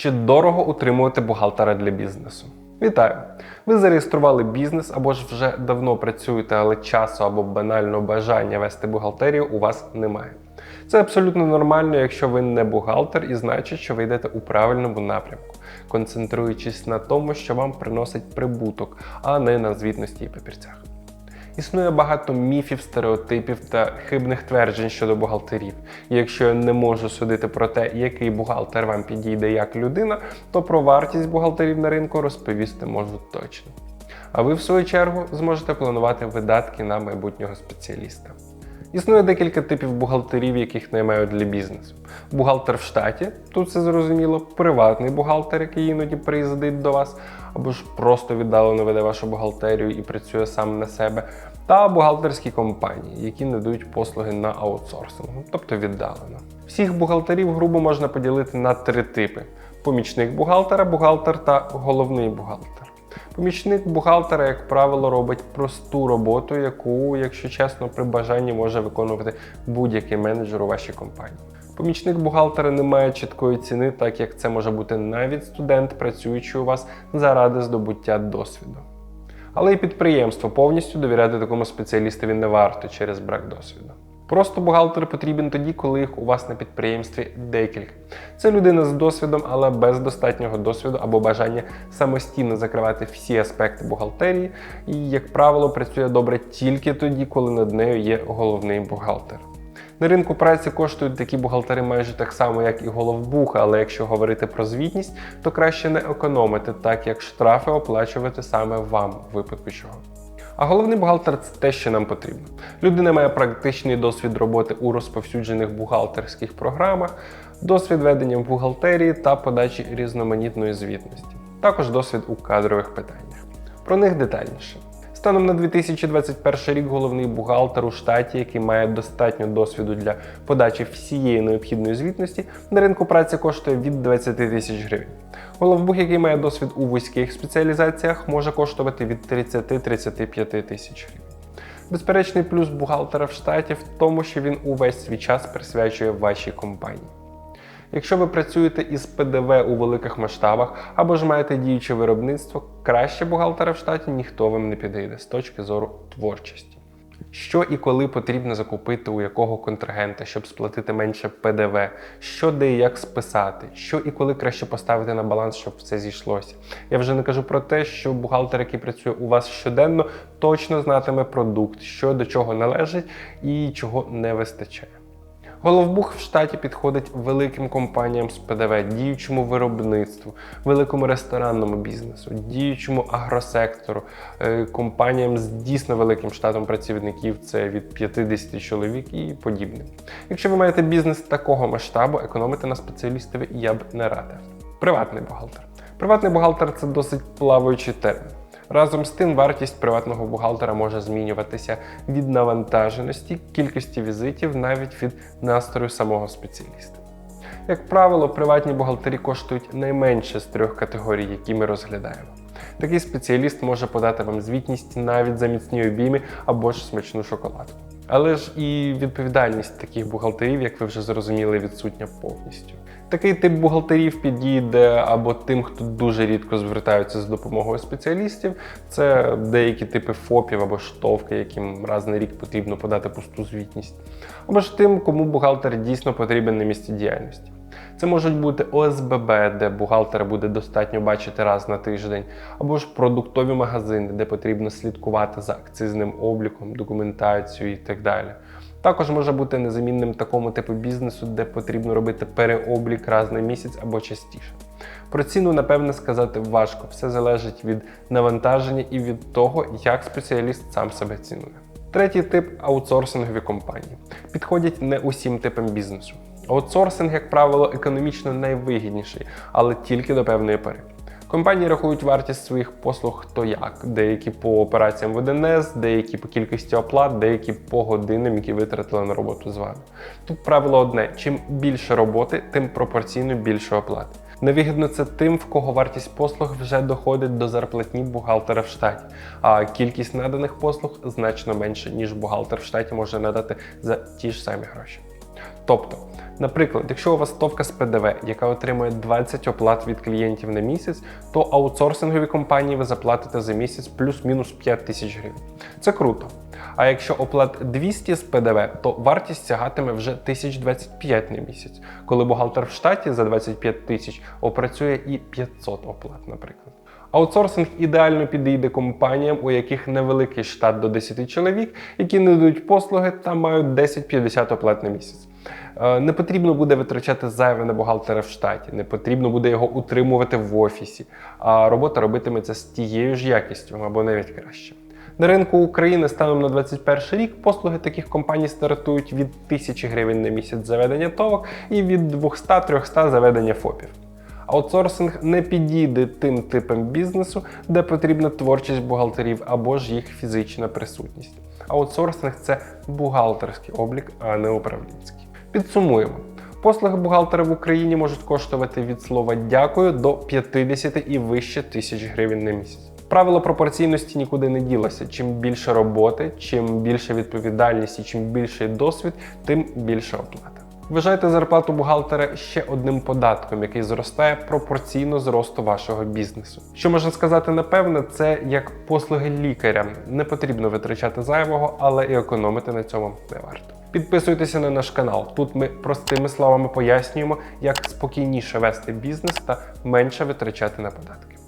Чи дорого утримувати бухгалтера для бізнесу? Вітаю! Ви зареєстрували бізнес або ж вже давно працюєте, але часу або банального бажання вести бухгалтерію у вас немає. Це абсолютно нормально, якщо ви не бухгалтер, і значить, що ви йдете у правильному напрямку, концентруючись на тому, що вам приносить прибуток, а не на звітності і папірцях. Існує багато міфів, стереотипів та хибних тверджень щодо бухгалтерів. І якщо я не можу судити про те, який бухгалтер вам підійде як людина, то про вартість бухгалтерів на ринку розповісти можу точно. А ви, в свою чергу, зможете планувати видатки на майбутнього спеціаліста. Існує декілька типів бухгалтерів, яких наймають для бізнесу. Бухгалтер в штаті, тут все зрозуміло, приватний бухгалтер, який іноді приїздить до вас, або ж просто віддалено веде вашу бухгалтерію і працює сам на себе, та бухгалтерські компанії, які надають послуги на аутсорсингу, тобто віддалено. Всіх бухгалтерів грубо можна поділити на три типи: помічник бухгалтера, бухгалтер та головний бухгалтер. Помічник бухгалтера, як правило, робить просту роботу, яку, якщо чесно, при бажанні може виконувати будь-який менеджер у вашій компанії. Помічник бухгалтера не має чіткої ціни, так як це може бути навіть студент, працюючий у вас заради здобуття досвіду. Але і підприємство повністю довіряти такому спеціалістові не варто через брак досвіду. Просто бухгалтер потрібен тоді, коли їх у вас на підприємстві декілька. Це людина з досвідом, але без достатнього досвіду або бажання самостійно закривати всі аспекти бухгалтерії, і, як правило, працює добре тільки тоді, коли над нею є головний бухгалтер. На ринку праці коштують такі бухгалтери майже так само, як і головбуха, але якщо говорити про звітність, то краще не економити, так як штрафи оплачувати саме вам випадку чого. А головний бухгалтер це те, що нам потрібно. Людина має практичний досвід роботи у розповсюджених бухгалтерських програмах, досвід ведення в бухгалтерії та подачі різноманітної звітності. Також досвід у кадрових питаннях. Про них детальніше. Станом на 2021 рік головний бухгалтер у штаті, який має достатньо досвіду для подачі всієї необхідної звітності, на ринку праці коштує від 20 тисяч гривень. Головбух, який має досвід у вузьких спеціалізаціях, може коштувати від 30-35 тисяч гривень. Безперечний плюс бухгалтера в штаті в тому, що він увесь свій час присвячує вашій компанії. Якщо ви працюєте із ПДВ у великих масштабах або ж маєте діюче виробництво, краще бухгалтера в штаті ніхто вам не підійде з точки зору творчості. Що і коли потрібно закупити у якого контрагента, щоб сплатити менше ПДВ, що де і як списати, що і коли краще поставити на баланс, щоб все зійшлося. Я вже не кажу про те, що бухгалтер, який працює у вас щоденно, точно знатиме продукт, що до чого належить і чого не вистачає. Головбух в штаті підходить великим компаніям з ПДВ, діючому виробництву, великому ресторанному бізнесу, діючому агросектору, е, компаніям з дійсно великим штатом працівників, це від 50 чоловік і подібне. Якщо ви маєте бізнес такого масштабу, економити на спеціалістові я б не радив. Приватний бухгалтер. Приватний бухгалтер це досить плаваючий термін. Разом з тим, вартість приватного бухгалтера може змінюватися від навантаженості, кількості візитів, навіть від настрою самого спеціаліста. Як правило, приватні бухгалтері коштують найменше з трьох категорій, які ми розглядаємо. Такий спеціаліст може подати вам звітність навіть за міцні обійми або ж смачну шоколадку. Але ж і відповідальність таких бухгалтерів, як ви вже зрозуміли, відсутня повністю. Такий тип бухгалтерів підійде або тим, хто дуже рідко звертаються з допомогою спеціалістів. Це деякі типи ФОПів або штовки, яким раз на рік потрібно подати пусту звітність, або ж тим, кому бухгалтер дійсно потрібен на місці діяльності. Це можуть бути ОСББ, де бухгалтера буде достатньо бачити раз на тиждень, або ж продуктові магазини, де потрібно слідкувати за акцизним обліком, документацією і так далі. Також може бути незамінним такому типу бізнесу, де потрібно робити переоблік раз на місяць або частіше. Про ціну, напевне, сказати важко, все залежить від навантаження і від того, як спеціаліст сам себе цінує. Третій тип аутсорсингові компанії. Підходять не усім типам бізнесу. Аутсорсинг, як правило, економічно найвигідніший, але тільки до певної пори. Компанії рахують вартість своїх послуг хто як, деякі по операціям в ДНС, деякі по кількості оплат, деякі по годинам, які витратили на роботу з вами. Тут правило одне: чим більше роботи, тим пропорційно більше оплати. Невигідно це тим, в кого вартість послуг вже доходить до зарплатні бухгалтера в штаті, а кількість наданих послуг значно менше, ніж бухгалтер в штаті може надати за ті ж самі гроші. Тобто, наприклад, якщо у вас стовка з ПДВ, яка отримує 20 оплат від клієнтів на місяць, то аутсорсингові компанії ви заплатите за місяць плюс-мінус 5 тисяч гривень. Це круто. А якщо оплат 200 з ПДВ, то вартість сягатиме вже 1025 на місяць, коли бухгалтер в штаті за 25 тисяч опрацює і 500 оплат, наприклад. Аутсорсинг ідеально підійде компаніям, у яких невеликий штат до 10 чоловік, які не дають послуги та мають 10-50 оплат на місяць. Е, Не потрібно буде витрачати зайве на бухгалтера в штаті, не потрібно буде його утримувати в офісі, а робота робитиметься з тією ж якістю або навіть краще. На ринку України станом на 2021 рік послуги таких компаній стартують від 1000 гривень на місяць заведення товок і від 200-300 заведення ФОПів. Аутсорсинг не підійде тим типам бізнесу, де потрібна творчість бухгалтерів або ж їх фізична присутність. Аутсорсинг це бухгалтерський облік, а не управлінський. Підсумуємо. Послуги бухгалтера в Україні можуть коштувати від слова дякую до 50 і вище тисяч гривень на місяць. Правило пропорційності нікуди не ділося. Чим більше роботи, чим більша відповідальність і чим більший досвід, тим більша оплата. Вважайте зарплату бухгалтера ще одним податком, який зростає пропорційно зросту вашого бізнесу. Що можна сказати напевне, це як послуги лікаря. Не потрібно витрачати зайвого, але і економити на цьому не варто. Підписуйтеся на наш канал. Тут ми простими словами пояснюємо, як спокійніше вести бізнес та менше витрачати на податки.